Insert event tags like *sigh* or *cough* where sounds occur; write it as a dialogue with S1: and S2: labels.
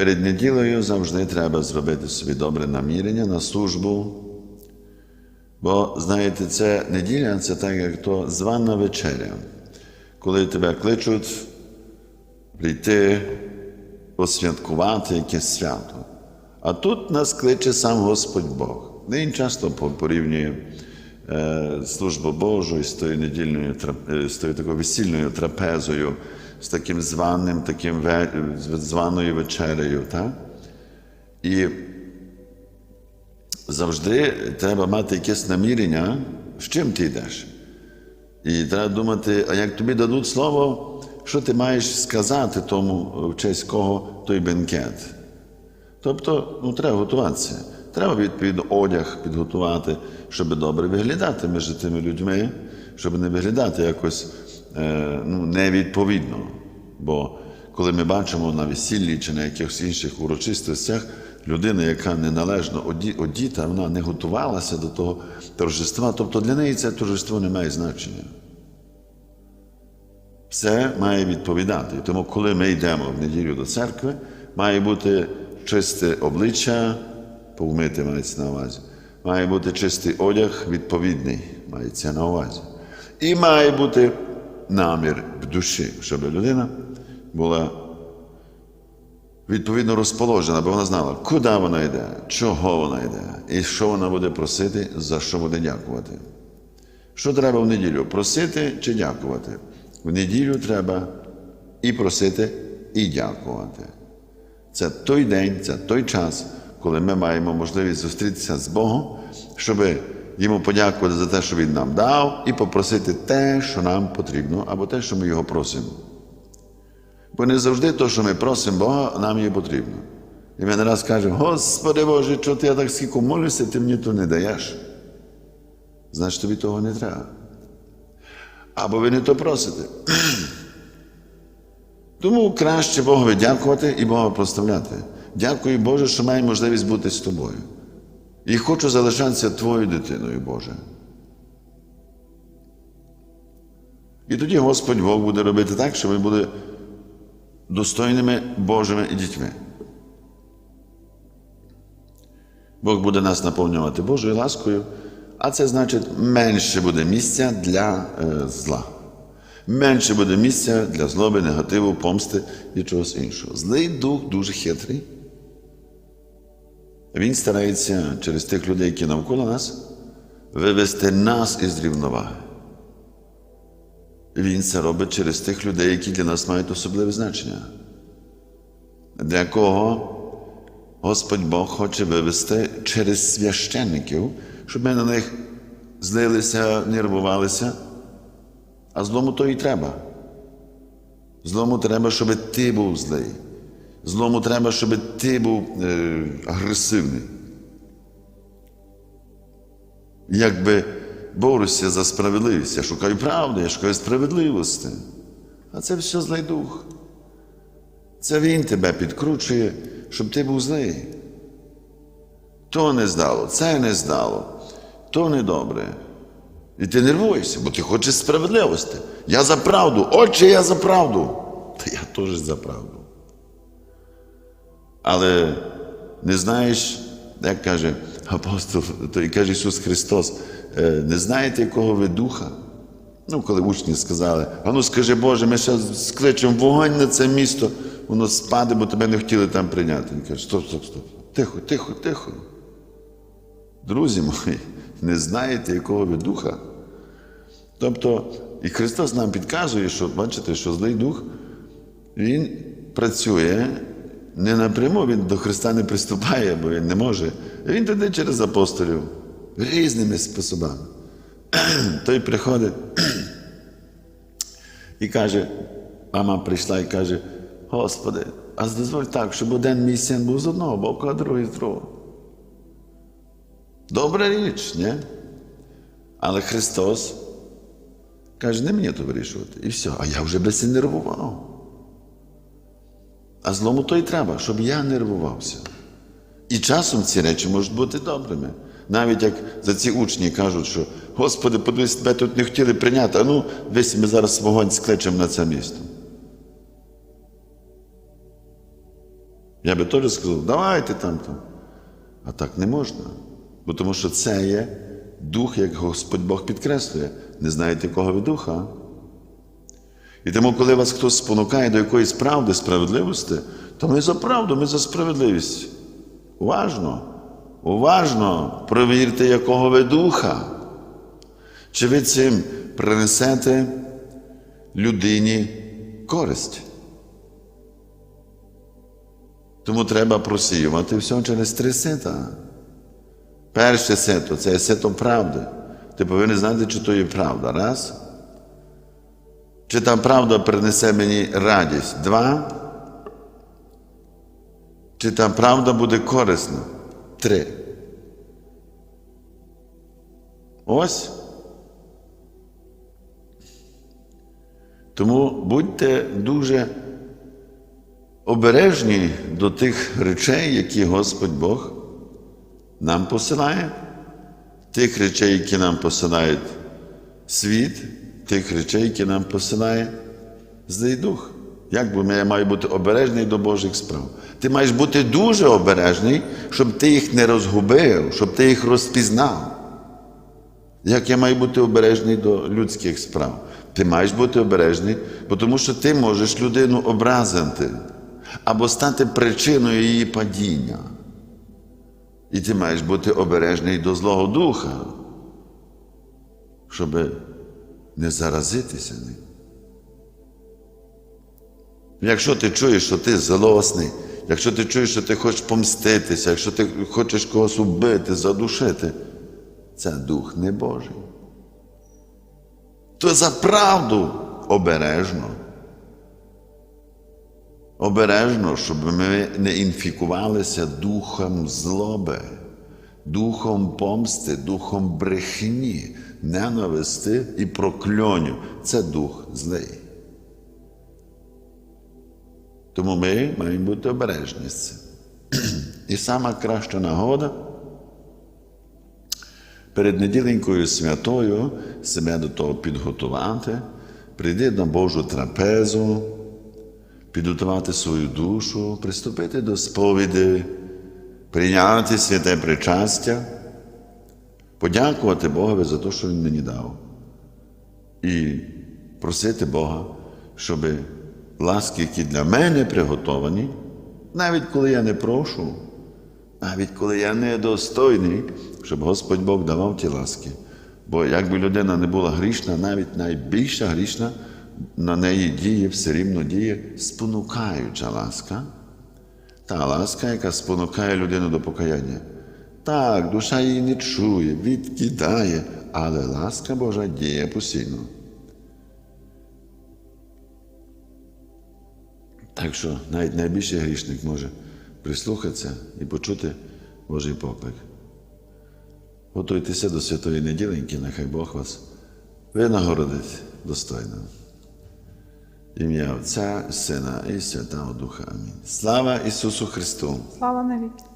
S1: Перед неділею завжди треба зробити собі добре намірення на службу. Бо, знаєте, це неділя це так, як то звана вечеря, коли тебе кличуть прийти посвяткувати якесь свято. А тут нас кличе сам Господь Бог. Він часто порівнює е, службу Божу з тою недільною е, з тою такою весільною трапезою, з таким званим, таким званою вечерею. Так? І завжди треба мати якесь намірення, з чим ти йдеш. І треба думати, а як тобі дадуть слово, що ти маєш сказати тому, в честь кого той бенкет. Тобто, ну, треба готуватися. Треба відповідно одяг підготувати, щоб добре виглядати між тими людьми, щоб не виглядати якось ну, невідповідно. Бо коли ми бачимо на весіллі чи на якихось інших урочистостях, людина, яка неналежно оді- одіта, вона не готувалася до того торжества, тобто для неї це торжество не має значення. Все має відповідати. Тому, коли ми йдемо в неділю до церкви, має бути чисте обличчя, повмити мається на увазі. Має бути чистий одяг, відповідний, мається на увазі. І має бути намір в душі, щоб людина була відповідно розположена, бо вона знала, куди вона йде, чого вона йде, і що вона буде просити, за що буде дякувати. Що треба в неділю? Просити чи дякувати? В неділю треба і просити, і дякувати. Це той день, це той час, коли ми маємо можливість зустрітися з Богом, щоб йому подякувати за те, що Він нам дав, і попросити те, що нам потрібно, або те, що ми його просимо. Бо не завжди те, що ми просимо Бога, нам є потрібно. І не раз кажемо, Господи Боже, чого ти я так скільки молюся, ти мені то не даєш. Значить, тобі того не треба. Або ви не то просите. *clears throat* Тому краще Богові дякувати і Бога проставляти. Дякую, Боже, що маю можливість бути з тобою. І хочу залишатися твоєю дитиною, Боже. І тоді Господь Бог буде робити так, щоб ми були достойними Божими дітьми. Бог буде нас наповнювати Божою ласкою, а це значить, менше буде місця для е, зла. Менше буде місця для злоби, негативу, помсти і чогось іншого. Злий дух дуже хитрий. Він старається через тих людей, які навколо нас, вивести нас із рівноваги. Він це робить через тих людей, які для нас мають особливе значення. Для кого Господь Бог хоче вивести через священників, щоб ми на них злилися, нервувалися. А злому то і треба. Злому треба, щоб ти був злий. Злому треба, щоб ти був е, агресивний. Якби борюся за справедливість, я шукаю правди, я шукаю справедливості. А це все злий дух. Це він тебе підкручує, щоб ти був злий. То не здало, це не здало, то не добре. І ти нервуєшся, бо ти хочеш справедливості. Я за правду, отче, я за правду. Та я теж за правду. Але не знаєш, як каже апостол, то і каже Ісус Христос, «Е, не знаєте, якого ви духа? Ну, коли учні сказали, а ну скажи Боже, ми ще скличемо вогонь на це місто, воно спаде, бо тебе не хотіли там прийняти. Він каже, стоп, стоп, стоп. Тихо, тихо, тихо. Друзі мої, не знаєте, якого ви духа. Тобто, і Христос нам підказує, що бачите, що злий дух, він працює не напряму, він до Христа не приступає, бо він не може. Він туди через апостолів різними способами. *clears throat* Той приходить і каже, мама прийшла і каже, Господи, а дозволь так, щоб один мій син був з одного боку, а другий з другого. Добра річ, ні? Але Христос каже, не мені то вирішувати. І все. А я вже це нервував. А злому то й треба, щоб я нервувався. І часом ці речі можуть бути добрими. Навіть як за ці учні кажуть, що Господи, подивись, тебе тут не хотіли прийняти, а ну, дивись, ми зараз вогонь скличемо на це місто. Я би теж сказав, давайте там там. А так не можна. Бо тому що це є дух, як Господь Бог підкреслює. Не знаєте, кого ви духа. І тому, коли вас хтось спонукає до якоїсь правди, справедливості, то ми за правду, ми за справедливість. Уважно, уважно провірте, якого ви духа. Чи ви цим принесете людині користь? Тому треба просіювати все через три сита. Перше сито це сито правди. Ти повинен знати, чи то є правда. Раз. Чи та правда принесе мені радість? Два. Чи та правда буде корисна? Три. Ось. Тому будьте дуже обережні до тих речей, які Господь Бог нам посилає, тих речей, які нам посилають світ, тих речей, які нам посилає злий дух. Як би я маю бути обережний до Божих справ? Ти маєш бути дуже обережний, щоб ти їх не розгубив, щоб ти їх розпізнав. Як я маю бути обережний до людських справ? Ти маєш бути обережний, тому що ти можеш людину образити або стати причиною її падіння. І ти маєш бути обережний до Злого Духа, щоб не заразитися ним. Якщо ти чуєш, що ти злосний, якщо ти чуєш, що ти хочеш помститися, якщо ти хочеш когось убити, задушити, це дух не Божий. То за правду обережно. Обережно, щоб ми не інфікувалися духом злоби, духом помсти, духом брехні, ненависти і прокльоню. Це дух злий. Тому ми маємо бути обережні з цим. І сама краща нагода перед неділенькою святою себе до того підготувати, прийти на Божу трапезу, підготувати свою душу, приступити до сповіді, прийняти святе причастя, подякувати Богові за те, що Він мені дав. І просити Бога, щоб ласки, які для мене приготовані, навіть коли я не прошу, навіть коли я недостойний, щоб Господь Бог давав ті ласки. Бо якби людина не була грішна, навіть найбільша грішна, на неї діє, все рівно діє спонукаюча ласка. Та ласка, яка спонукає людину до покаяння. Так, душа її не чує, відкидає, але ласка Божа діє постійно. Так що навіть найбільший грішник може прислухатися і почути Божий поклик. Готуйтеся до святої неділеньки, нехай Бог вас винагородить достойно. Ім'я Отця, Сина і Святого Духа. Амінь. Слава Ісусу Христу!
S2: Слава навіки.